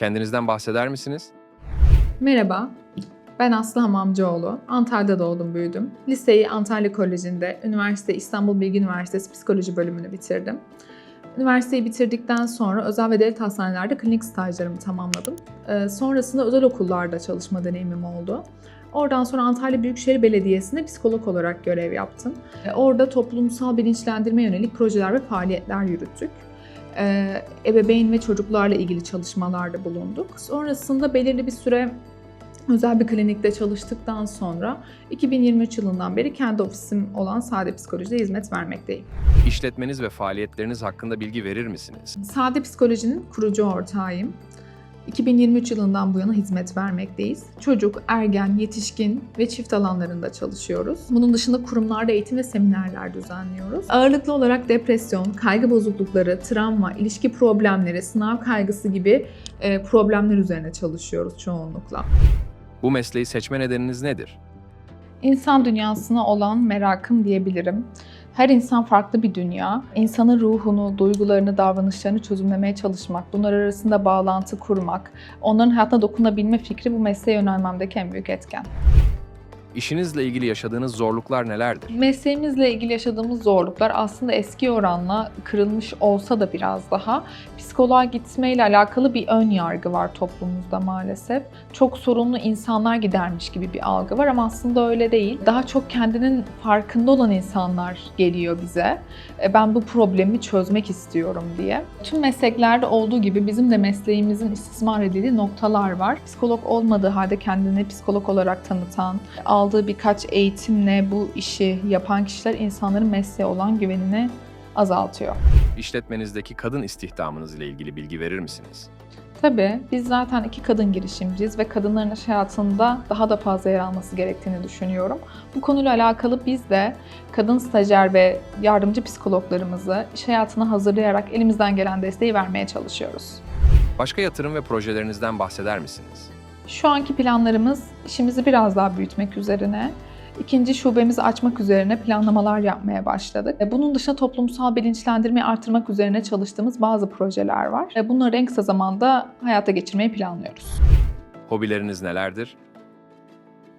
Kendinizden bahseder misiniz? Merhaba, ben Aslı Hamamcıoğlu. Antalya'da doğdum, büyüdüm. Liseyi Antalya Koleji'nde, üniversite İstanbul Bilgi Üniversitesi Psikoloji bölümünü bitirdim. Üniversiteyi bitirdikten sonra özel ve devlet hastanelerde klinik stajlarımı tamamladım. Ee, sonrasında özel okullarda çalışma deneyimim oldu. Oradan sonra Antalya Büyükşehir Belediyesi'nde psikolog olarak görev yaptım. Ee, Orada toplumsal bilinçlendirme yönelik projeler ve faaliyetler yürüttük. Ee, Ebeveyn ve çocuklarla ilgili çalışmalarda bulunduk. Sonrasında belirli bir süre özel bir klinikte çalıştıktan sonra 2023 yılından beri kendi ofisim olan Sade Psikoloji'de hizmet vermekteyim. İşletmeniz ve faaliyetleriniz hakkında bilgi verir misiniz? Sade Psikoloji'nin kurucu ortağıyım. 2023 yılından bu yana hizmet vermekteyiz. Çocuk, ergen, yetişkin ve çift alanlarında çalışıyoruz. Bunun dışında kurumlarda eğitim ve seminerler düzenliyoruz. Ağırlıklı olarak depresyon, kaygı bozuklukları, travma, ilişki problemleri, sınav kaygısı gibi e, problemler üzerine çalışıyoruz çoğunlukla. Bu mesleği seçme nedeniniz nedir? İnsan dünyasına olan merakım diyebilirim. Her insan farklı bir dünya. İnsanın ruhunu, duygularını, davranışlarını çözümlemeye çalışmak, bunlar arasında bağlantı kurmak, onların hayatına dokunabilme fikri bu mesleğe yönelmemdeki en büyük etken. İşinizle ilgili yaşadığınız zorluklar nelerdir? Mesleğimizle ilgili yaşadığımız zorluklar aslında eski oranla kırılmış olsa da biraz daha psikoloğa gitmeyle alakalı bir ön yargı var toplumumuzda maalesef. Çok sorunlu insanlar gidermiş gibi bir algı var ama aslında öyle değil. Daha çok kendinin farkında olan insanlar geliyor bize. E, Ben bu problemi çözmek istiyorum diye. Tüm mesleklerde olduğu gibi bizim de mesleğimizin istismar edildiği noktalar var. Psikolog olmadığı halde kendini psikolog olarak tanıtan, aldığı birkaç eğitimle bu işi yapan kişiler insanların mesleğe olan güvenini azaltıyor. İşletmenizdeki kadın istihdamınız ile ilgili bilgi verir misiniz? Tabii biz zaten iki kadın girişimciyiz ve kadınların iş hayatında daha da fazla yer alması gerektiğini düşünüyorum. Bu konuyla alakalı biz de kadın stajyer ve yardımcı psikologlarımızı iş hayatına hazırlayarak elimizden gelen desteği vermeye çalışıyoruz. Başka yatırım ve projelerinizden bahseder misiniz? Şu anki planlarımız işimizi biraz daha büyütmek üzerine. İkinci şubemizi açmak üzerine planlamalar yapmaya başladık. E, Bunun dışında toplumsal bilinçlendirmeyi artırmak üzerine çalıştığımız bazı projeler var. E, Bunları en kısa zamanda hayata geçirmeyi planlıyoruz. Hobileriniz nelerdir?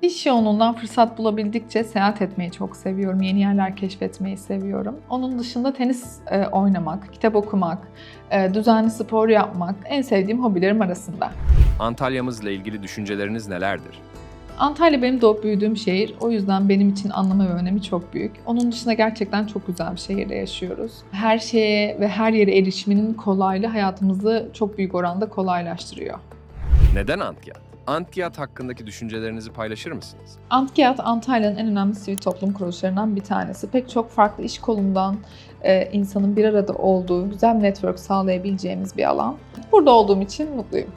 İş yoğunluğundan fırsat bulabildikçe seyahat etmeyi çok seviyorum. Yeni yerler keşfetmeyi seviyorum. Onun dışında tenis e, oynamak, kitap okumak, e, düzenli spor yapmak en sevdiğim hobilerim arasında. Antalya'mızla ilgili düşünceleriniz nelerdir? Antalya benim doğup büyüdüğüm şehir. O yüzden benim için anlamı ve önemi çok büyük. Onun dışında gerçekten çok güzel bir şehirde yaşıyoruz. Her şeye ve her yere erişiminin kolaylığı hayatımızı çok büyük oranda kolaylaştırıyor. Neden Antyat? Antyat hakkındaki düşüncelerinizi paylaşır mısınız? Antkiyat Antalya'nın en önemli sivil toplum kuruluşlarından bir tanesi. Pek çok farklı iş kolundan e, insanın bir arada olduğu güzel bir network sağlayabileceğimiz bir alan. Burada olduğum için mutluyum.